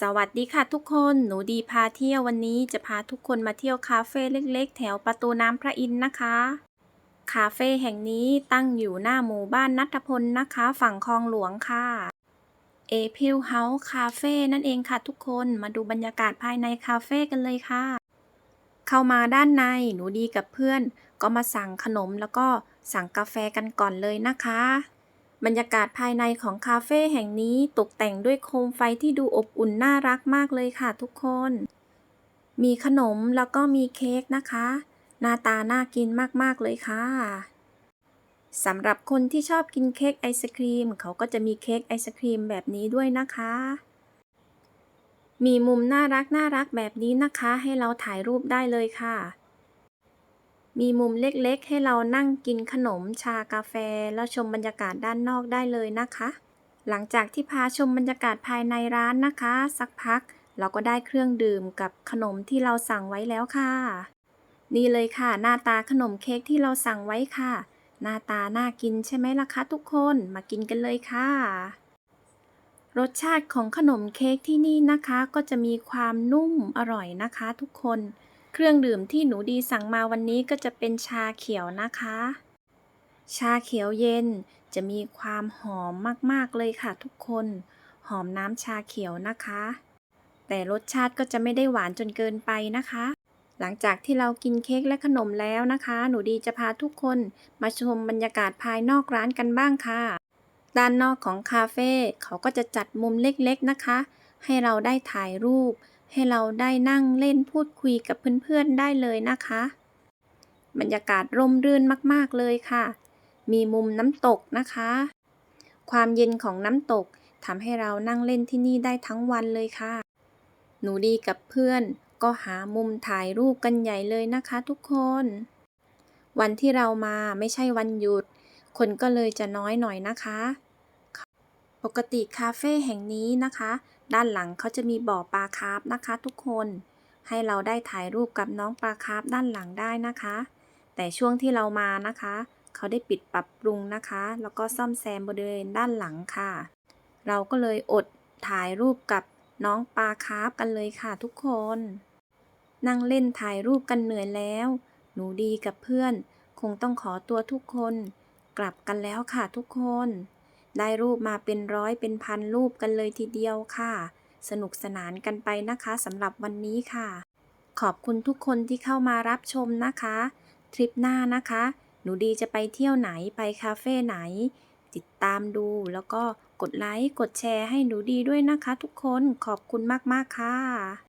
สวัสดีค่ะทุกคน หนูดีพาเที่ยววันนี้จะพาทุกคนมาเที่ยวคาเฟ่เล็กๆ แถวประตูน้ำพระอินทร์นะคะ คาเฟ่แห่งนี้ตั้งอยู่หน้าหมู่บ้านนัทพลนะคะ ฝั่งคลองหลวงค่ะเอพิลเฮาส์คาเฟ่นั่นเองค่ะทุกคน มาดูบรรยากาศภายในคาเฟ่กันเลยค่ะ เข้ามาด้านในหนูดีกับเพื่อน ก็มาสั่งขนมแล้วก็สั่งกาแฟกันก่อนเลยนะคะ บรรยากาศภายในของคาเฟ่แห่งนี้ตกแต่งด้วยโคมไฟที่ดูอบอุ่นน่ารักมากเลยค่ะทุกคน มีขนมแล้วก็มีเค้กนะคะ หน้าตาน่ากินมากๆเลยค่ะสำหรับคนที่ชอบกินเค้กไอศครีม เขาก็จะมีเค้กไอศครีมแบบนี้ด้วยนะคะ มีมุมน่ารักน่ารักแบบนี้นะคะ ให้เราถ่ายรูปได้เลยค่ะ มีมุมเล็กๆ ให้เรานั่งกินขนมชากาแฟ แล้วชมบรรยากาศด้านนอกได้เลยนะคะ หลังจากที่พาชมบรรยากาศภายในร้านนะคะ สักพัก เราก็ได้เครื่องดื่มกับขนมที่เราสั่งไว้แล้วค่ะ นี่เลยค่ะ หน้าตาขนมเค้กที่เราสั่งไว้ค่ะ หน้าตาน่ากินใช่ไหมล่ะคะทุกคนมากินกันเลยค่ะรสชาติของขนมเค้กที่นี่นะคะ ก็จะมีความนุ่มอร่อยนะคะ ทุกคน เครื่องดื่มที่หนูดีสั่งมาวันนี้ก็จะเป็นชาเขียวนะคะ ชาเขียวเย็นจะมีความหอมมากๆเลยค่ะทุกคน หอมน้ำชาเขียวนะคะ แต่รสชาติก็จะไม่ได้หวานจนเกินไปนะคะ หลังจากที่เรากินเค้กและขนมแล้วนะคะ หนูดีจะพาทุกคนมาชมบรรยากาศภายนอกร้านกันบ้างค่ะ ด้านนอกของคาเฟ่เขาก็จะจัดมุมเล็กๆนะคะ ให้เราได้ถ่ายรูป ให้เราได้นั่งเล่นพูดคุยกับเพื่อนๆได้เลยนะคะ บรรยากาศร่มรื่นมากๆเลยค่ะ มีมุมน้ำตกนะคะ ความเย็นของน้ำตกทำให้เรานั่งเล่นที่นี่ได้ทั้งวันเลยค่ะ หนูดีกับเพื่อนก็หามุมถ่ายรูปกันใหญ่เลยนะคะทุกคน วันที่เรามาไม่ใช่วันหยุด คนก็เลยจะน้อยหน่อยนะคะ ปกติคาเฟ่แห่งนี้นะคะ ด้านหลังเขาจะมีบ่อปลาคาร์ฟนะคะทุกคน ให้เราได้ถ่ายรูปกับน้องปลาคาร์ฟด้านหลังได้นะคะ แต่ช่วงที่เรามานะคะ เขาได้ปิดปรับปรุงนะคะ แล้วก็ซ่อมแซมบริเวณด้านหลังค่ะ เราก็เลยอดถ่ายรูปกับน้องปลาคาร์ฟกันเลยค่ะทุกคน นั่งเล่นถ่ายรูปกันเหนื่อยแล้ว หนูดีกับเพื่อน คงต้องขอตัวทุกคน กลับกันแล้วค่ะทุกคน ได้รูปมาเป็นร้อยเป็นพันรูปกันเลยทีเดียวค่ะ สนุกสนานกันไปนะคะสำหรับวันนี้ค่ะ ขอบคุณทุกคนที่เข้ามารับชมนะคะ ทริปหน้านะคะ หนูดีจะไปเที่ยวไหนไปคาเฟ่ไหน ติดตามดูแล้วก็กดไลค์กดแชร์ให้หนูดีด้วยนะคะ ทุกคนขอบคุณมากๆค่ะ